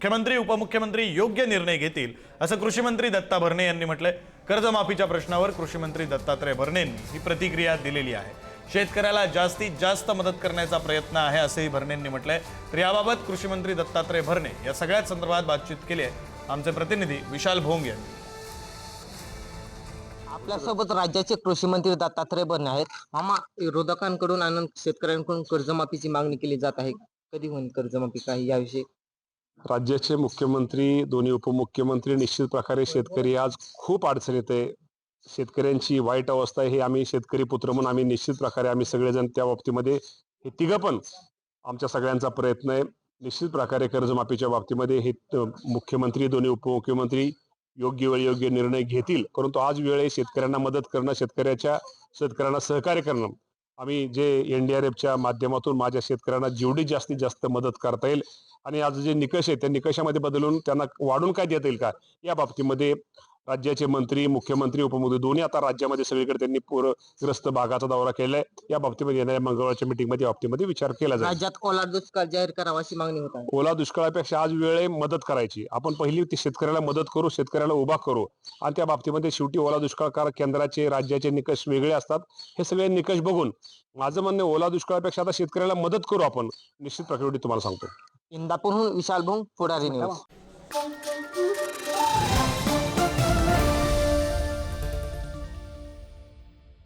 मुख्यमंत्री उपमुख्यमंत्री योग्य निर्णय घेतील असं कृषी मंत्री दत्ता भरणे यांनी म्हटलंय. कर्जमाफीच्या प्रश्नावर कृषी मंत्री दत्तात्रय भरणेंनी ही प्रतिक्रिया दिलेली आहे. शेतकऱ्याला जास्तीत जास्त मदत करण्याचा प्रयत्न आहे असंही भरणेंनी म्हटलंय. तर याबाबत कृषी मंत्री दत्तात्रय भरणे या सगळ्याच संदर्भात बातचीत केली आहे. आमचे प्रतिनिधी विशाल भोंग यांनी. आपल्यासोबत राज्याचे कृषी मंत्री दत्तात्रय भरणे आहेत. मामा विरोधकांकडून आणि शेतकऱ्यांकडून कर्जमाफीची मागणी केली जात आहे. कधी होईल कर्जमाफी काही याविषयी? राज्याचे मुख्यमंत्री दोन्ही उपमुख्यमंत्री निश्चित प्रकारे शेतकरी आज खूप अडचणीत आहे. शेतकऱ्यांची वाईट अवस्था हे आम्ही शेतकरी पुत्र म्हणून आम्ही निश्चित प्रकारे आम्ही सगळेजण त्या बाबतीमध्ये हे तिघं पण आमच्या सगळ्यांचा प्रयत्न आहे. निश्चित प्रकारे कर्जमाफीच्या बाबतीमध्ये हे मुख्यमंत्री दोन्ही उपमुख्यमंत्री योग्य वेळ योग्य निर्णय घेतील. परंतु आज वेळ शेतकऱ्यांना मदत करणं शेतकऱ्याच्या शेतकऱ्यांना सहकार्य करणं. आम्ही जे एनडीआरएफच्या माध्यमातून माझ्या शेतकऱ्यांना जेवढी जास्तीत जास्त मदत करता येईल आणि आज जे निकष आहेत त्या निकषामध्ये बदलून त्यांना वाढून काय देता येईल का? या बाबतीमध्ये राज्याचे मंत्री मुख्यमंत्री उपमुख्यमंत्री दोन्ही आता राज्यामध्ये सगळीकडे त्यांनी पूरग्रस्त भागाचा दौरा केलाय. या बाबतीमध्ये येणाऱ्या मंगळवारच्या मीटिंगमध्ये बाबतीमध्ये विचार केला जाईल. राज्यात ओला दुष्काळ जाहीर करावा अशी मागणी होत आहे. ओला दुष्काळापेक्षा आज वेळ आहे मदत करायची. आपण पहिली ते शेतकऱ्याला मदत करू शेतकऱ्याला उभा करू. आणि त्या बाबतीमध्ये शेवटी ओला दुष्काळ केंद्राचे राज्याचे निकष वेगळे असतात. हे सगळे निकष बघून माझं म्हणणं आहे, ओला दुष्काळापेक्षा आता शेतकऱ्याला मदत करू आपण. निश्चित प्रकारे तुम्हाला सांगतो इंदापूरहून विशाल भोंग पुढारी न्यूज.